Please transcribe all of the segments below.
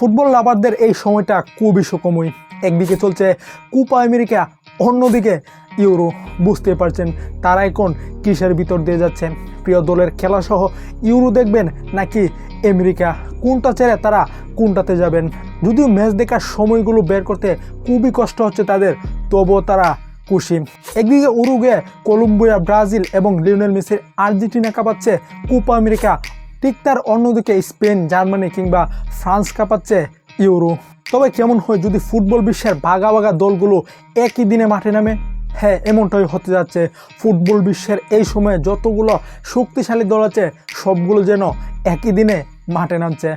Football লাভারদের এই সময়টা খুবই সুকময় একদিকে চলছে কুপা আমেরিকা, অন্যদিকে ইউরো। বুঝতে পারছেন তারা এখন কিসের ভিতর দিয়ে যাচ্ছে। প্রিয় দলের খেলাসহ ইউরো দেখবেন নাকি আমেরিকা? কোনটা ছেড়ে তারা কোনটাতে যাবেন? যদিও ম্যাচ দেখার সময়গুলো বের করতে খুবই কষ্ট হচ্ছে তাদের, তবুও তারা খুশি। একদিকে উরুগে কলম্বিয়া, ব্রাজিল এবং লিওনেল মেসির আর্জেন্টিনা কাঁপাচ্ছে কোপা আমেরিকা ঠিক তার অন্যদিকে স্পেন, জার্মানি কিংবা ফ্রান্স কাঁপাচ্ছে ইউরো। তবে কেমন হয় যদি ফুটবল বিশ্বের বাঘা বাঘা দলগুলো একই দিনে মাঠে নামে? হ্যাঁ এমনটাই হতে যাচ্ছে। ফুটবল বিশ্বের এই সময়ে যতগুলো শক্তিশালী দল আছে, সবগুলো যেন একই দিনে মাঠে নামছে।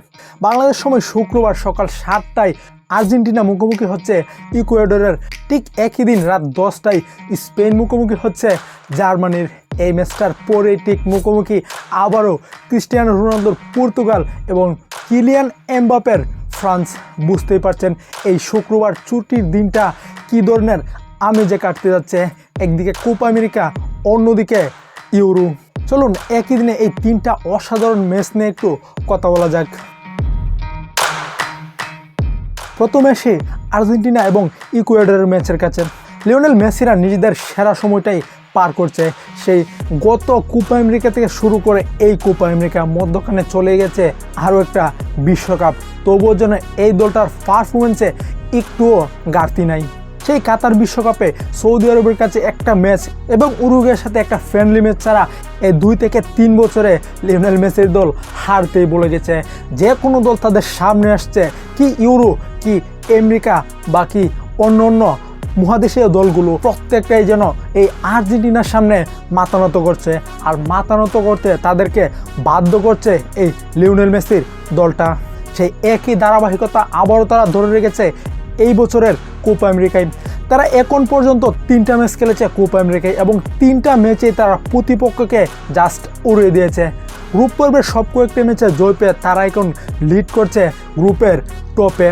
বাংলাদেশ সময় শুক্রবার সকাল সাতটায় আর্জেন্টিনা মুখোমুখি হচ্ছে ইকুয়েডরের। ঠিক একই দিন রাত দশটায় স্পেন মুখোমুখি হচ্ছে জার্মানির। এই ম্যাচটার পরে ঠিক মুখোমুখি আবারও ক্রিস্টিয়ানো রোনালদোর পর্তুগাল এবং কিলিয়ান এমবাপের ফ্রান্স বুঝতেই পারছেন এই শুক্রবার ছুটির দিনটা কী ধরনের আমেজে কাটতে যাচ্ছে। একদিকে কোপা আমেরিকা, অন্যদিকে ইউরো। চলুন একই দিনে এই তিনটা অসাধারণ ম্যাচ নিয়ে একটু কথা বলা যাক। প্রথমে এসে আর্জেন্টিনা এবং ইকুয়েডরের ম্যাচের কাছে। লিওনেল মেসিরা নিজেদের সেরা সময়টাই পার করছে। সেই গত কোপা আমেরিকা থেকে শুরু করে এই কোপা আমেরিকা মধ্যখানে চলে গেছে আরও একটা বিশ্বকাপ। তবুও যেন এই দলটার পারফরমেন্সে একটুও ঘাটতি নাই। সেই কাতার বিশ্বকাপে সৌদি আরবের কাছে একটা ম্যাচ এবং উরুগের সাথে একটা ফ্রেন্ডলি ম্যাচ ছাড়া এই দুই থেকে তিন বছরে লিওনেল মেসির দল হারতেই বলে গেছে। যে কোনো দল তাদের সামনে আসছে, কি ইউরো, কি আমেরিকা বা কি অন্য অন্য মহাদেশীয় দলগুলো প্রত্যেকটাই যেন এই আর্জেন্টিনার সামনে মাতানত করছে আর মাতানত করতে তাদেরকে বাধ্য করছে এই লিওনেল মেসির দলটা। সেই একই ধারাবাহিকতা আবারও তারা ধরে রেখেছে এই বছরের কোপা আমেরিকায়। তারা এখন পর্যন্ত তিনটা ম্যাচ খেলেছে কোপা আমেরিকায় এবং তিনটা ম্যাচেই তারা প্রতিপক্ষকে জাস্ট উড়িয়ে দিয়েছে। গ্রুপ পর্বের সব কয়েকটি ম্যাচে জয় পেয়ে তারা এখন লিড করছে গ্রুপের টপে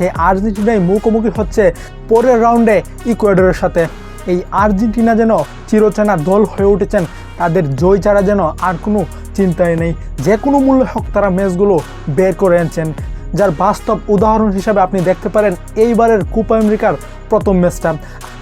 সেই আর্জেন্টিনাই মুখোমুখি হচ্ছে পরের রাউন্ডে ইকুয়েডরের সাথে। এই আর্জেন্টিনা যেন চিরচেনা দল হয়ে উঠেছেন, তাদের জয় ছাড়া যেন আর কোনো চিন্তাই নেই। যে কোনো মূল্যে হোক তারা ম্যাচগুলো বের করে আনছেন। যার বাস্তব উদাহরণ হিসাবে আপনি দেখতে পারেন, এইবারের কোপা আমেরিকার প্রথম ম্যাচটা।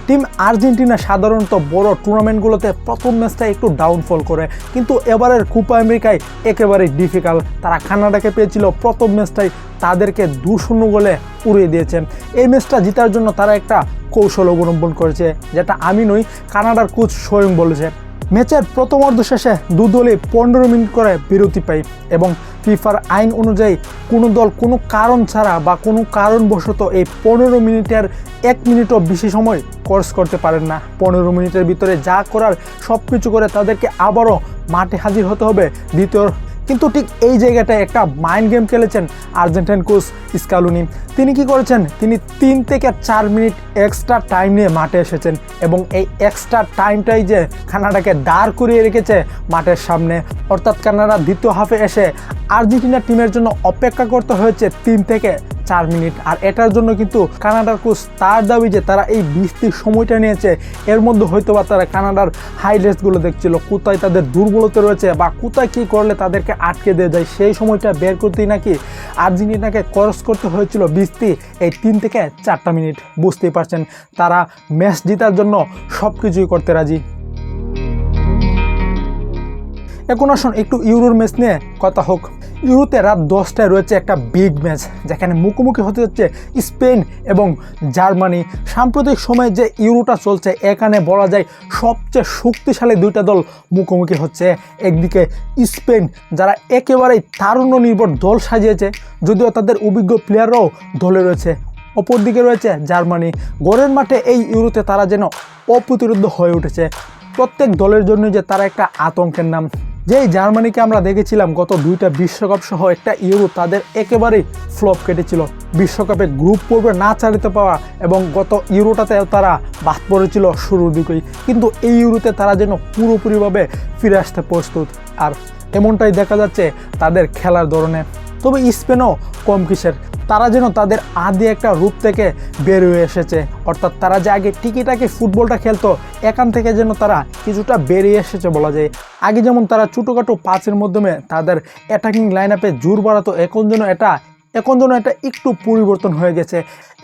টিম আর্জেন্টিনা সাধারণত বড় টুর্নামেন্টগুলোতে প্রথম ম্যাচটা একটু ডাউনফল করে, কিন্তু এবারের কোপা আমেরিকায় একেবারেই ডিফিকাল্ট তারা কানাডাকে পেয়েছিল, প্রথম ম্যাচটাই তাদেরকে দু শূন্য গোলে উড়িয়ে দিয়েছে। এই ম্যাচটা জেতার জন্য তারা একটা কৌশল অবলম্বন করেছে, যেটা আমি নই, কানাডার কোচ স্বয়ং বলেছে। ম্যাচের প্রথম অর্ধ শেষে দু দলে পনেরো মিনিট করে বিরতি পাই এবং ফিফার আইন অনুযায়ী কোনো দল কোনো কারণ ছাড়া বা কোনো কারণবশত এই পনেরো মিনিটের এক মিনিটও বেশি সময় কোর্স করতে পারেন না। পনেরো মিনিটের ভিতরে যা করার সব কিছু করে তাদেরকে আবারও মাঠে হাজির হতে হবে দ্বিতীয় কিন্তু ঠিক এই জায়গাটায় একটা মাইন্ড গেম খেলেছেন আর্জেন্টাইন কোচ স্কালুনি। তিনি কি করেছেন? তিনি তিন থেকে চার মিনিট এক্সট্রা টাইম নিয়ে মাঠে এসেছেন এবং এই এক্সট্রা টাইমটাই যে কানাডাকে দাঁড় করিয়ে রেখেছে মাঠের সামনে। অর্থাৎ কানাডা দ্বিতীয় হাফে এসে আর্জেন্টিনা টিমের জন্য অপেক্ষা করতে হয়েছে তিন থেকে চার মিনিট। আর এটার জন্য কিন্তু কানাডার কোচ তার দাবি যে তারা এই বৃষ্টির সময়টা নিয়েছে। এর মধ্যে হয়তো বা তারা কানাডার হাইলাইটসগুলো দেখছিল, কোথায় তাদের দুর্বলতা রয়েছে বা কোথায় কী করলে তাদেরকে আটকে দিয়ে যায়, সেই সময়টা বের করতেই নাকি আর্জেন্টিনাকে ক্রস করতে হয়েছিল বৃষ্টি এই তিন থেকে চারটা মিনিট। বুঝতেই পারছেন, তারা ম্যাচ জেতার জন্য সব কিছুই করতে রাজি। এখন আসুন, একটু ইউরোর ম্যাচ নিয়ে কথা হোক। ইউরোতে রাত দশটায় রয়েছে একটা বিগ ম্যাচ যেখানে মুখোমুখি হতে যাচ্ছে স্পেন এবং জার্মানি। সাম্প্রতিক সময়ে যে ইউরোটা চলছে, এখানে বলা যায় সবচেয়ে শক্তিশালী দুইটা দল মুখোমুখি হচ্ছে। একদিকে স্পেন, যারা একেবারেই তারুণ্য নির্ভর দল সাজিয়েছে, যদিও তাদের অভিজ্ঞ প্লেয়াররাও দলে রয়েছে। অপরদিকে রয়েছে জার্মানি। গড়ের মাঠে এই ইউরোতে তারা যেন অপ্রতিরোধ হয়ে উঠেছে। প্রত্যেক দলের জন্য যে তারা একটা আতঙ্কের নাম। যেই জার্মানিকে আমরা দেখেছিলাম গত দুইটা বিশ্বকাপ সহ একটা ইউরো তাদের একেবারেই ফ্লপ কেটেছিল। বিশ্বকাপে গ্রুপ পর্বে না চালিতে পাওয়া এবং গত ইউরোটাতে তারা বাদ পড়েছিল শুরুর দিকেই। কিন্তু এই ইউরোতে তারা যেন পুরোপুরিভাবে ফিরে আসতে প্রস্তুত। আর এমনটাই দেখা যাচ্ছে তাদের খেলার ধরনে। তবে স্পেনও কম কিসের। তারা যেন তাদের আদি একটা রূপ থেকে বের হয়ে এসেছে। অর্থাৎ তারা যে আগে টিকিটাকে ফুটবলটা খেলতো, এখান থেকে যেন তারা কিছুটা বেরিয়ে এসেছে বলা যায়। আগে যেমন তারা ছোটোখাটো পাঁচের মাধ্যমে তাদের অ্যাটাকিং লাইন আপে জোর বাড়াতো, এখন যেন এটা, এখন যেন এটা একটু পরিবর্তন হয়ে গেছে।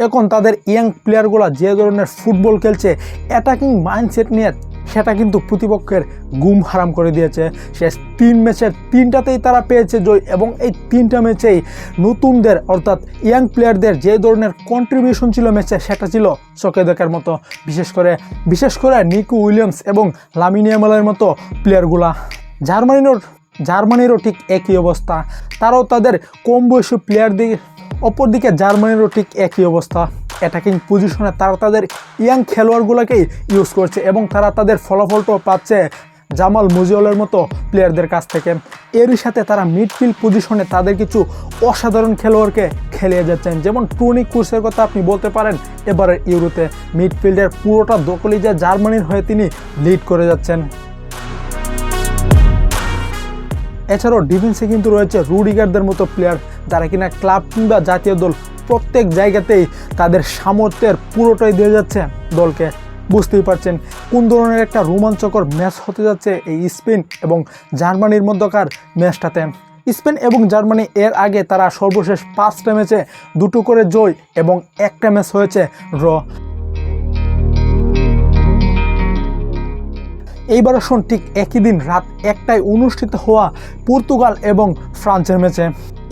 এখন তাদের ইয়াং প্লেয়ারগুলো যে ধরনের ফুটবল খেলছে অ্যাটাকিং মাইন্ডসেট নিয়ে সেটা কিন্তু প্রতিপক্ষের গুম হারাম করে দিয়েছে। শেষ তিন ম্যাচের তিনটাতেই তারা পেয়েছে জয় এবং এই তিনটা ম্যাচেই নতুনদের অর্থাৎ ইয়াং প্লেয়ারদের যে ধরনের কন্ট্রিবিউশন ছিল ম্যাচে, সেটা ছিল চোখে দেখার মতো। বিশেষ করে বিশেষ করে নিকু উইলিয়ামস এবং লামিনিয়ামালের মতো প্লেয়ারগুলা। জার্মানিরও জার্মানিরও ঠিক একই অবস্থা। তারাও তাদের কম বয়সী প্লেয়ার দিয়ে অপরদিকে জার্মানিরও ঠিক একই অবস্থা। অ্যাটাকিং পজিশনে তারা তাদের ইয়াং খেলোয়াড়গুলোকেই ইউজ করছে এবং তারা তাদের ফলাফলটাও পাচ্ছে জামাল মুজিউলের মতো প্লেয়ারদের কাছ থেকে। এরই সাথে তারা মিডফিল্ড পজিশনে তাদের কিছু অসাধারণ খেলোয়াড়কে খেলিয়ে যাচ্ছেন। যেমন টুনি কুর্সের কথা আপনি বলতে পারেন, এবারের ইউরোতে মিডফিল্ডের পুরোটা দখলই যে জার্মানির হয়ে তিনি লিড করে যাচ্ছেন। এছাড়াও ডিফেন্সে কিন্তু রয়েছে রুডিগারদের মতো প্লেয়ার যারা কিনা ক্লাব কিংবা জাতীয় দল প্রত্যেক জায়গাতেই তাদের সামর্থ্যের পুরোটাই দিয়ে যাচ্ছে। দলকে বুঝতেই পারছেন কোন ধরনের একটা রোমাঞ্চকর ম্যাচ হতে যাচ্ছে এই স্পেন এবং জার্মানির মধ্যকার ম্যাচটাতে। স্পেন এবং জার্মানি এর আগে তারা সর্বশেষ পাঁচটা ম্যাচে দুটো করে জয় এবং একটা ম্যাচ হয়েছে ড্র। এইবার আসুন ঠিক একই দিন রাত একটায় অনুষ্ঠিত হওয়া পর্তুগাল এবং ফ্রান্সের ম্যাচে।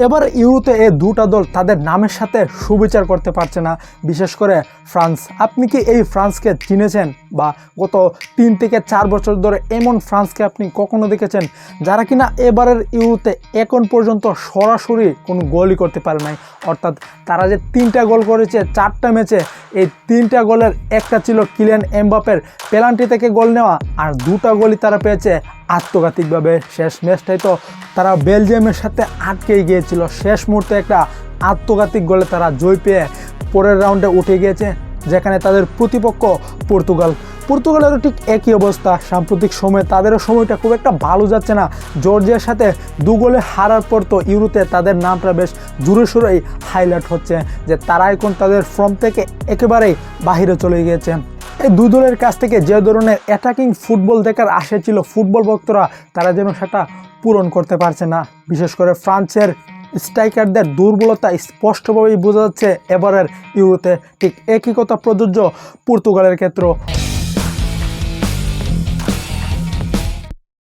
এবার ইউরোতে এই দুটা দল তাদের নামের সাথে সুবিচার করতে পারছে না। বিশেষ করে ফ্রান্স। আপনি কি এই ফ্রান্সকে চিনেছেন? বা গত তিন থেকে চার বছর ধরে এমন ফ্রান্সকে আপনি কখনো দেখেছেন যারা কিনা এবারের ইউরোতে এখন পর্যন্ত সরাসরি কোনো গোলই করতে পারে নাই? অর্থাৎ তারা যে তিনটা গোল করেছে, চারটা ম্যাচে, এই তিনটা গোলের একটা ছিল কিলিয়ান এমবাপের পেনাল্টি থেকে গোল নেওয়া আর দুটা গোলই তারা পেয়েছে আত্মঘাতিকভাবে শেষ ম্যাচটাই তো তারা বেলজিয়ামের সাথে আটকেই গিয়েছিল শেষ মুহূর্তে একটা আত্মঘাতিক গোলে তারা জয় পেয়ে পরের রাউন্ডে উঠে গিয়েছে, যেখানে তাদের প্রতিপক্ষ পর্তুগাল। পর্তুগালেরও ঠিক একই অবস্থা। সাম্প্রতিক সময়ে তাদেরও সময়টা খুব একটা ভালো যাচ্ছে না। জর্জিয়ার সাথে দু গোলে হারার পর তো ইউরোতে তাদের নামটা বেশ জোরে সোরেই হাইলাইট হচ্ছে, যে তারা এখন তাদের ফর্ম থেকে একেবারেই বাহিরে চলে গিয়েছে। এই দুই দলের কাছ থেকে যে ধরনের অ্যাটাকিং ফুটবল দেখার আশা ছিল ফুটবল ভক্তরা তারা যেন সেটা পূরণ করতে পারছে না। বিশেষ করে ফ্রান্সের স্ট্রাইকারদের দুর্বলতা স্পষ্টভাবেই বোঝা যাচ্ছে এবারের ইউরোতে। ঠিক একই কথা প্রযোজ্য পর্তুগালের ক্ষেত্রেও।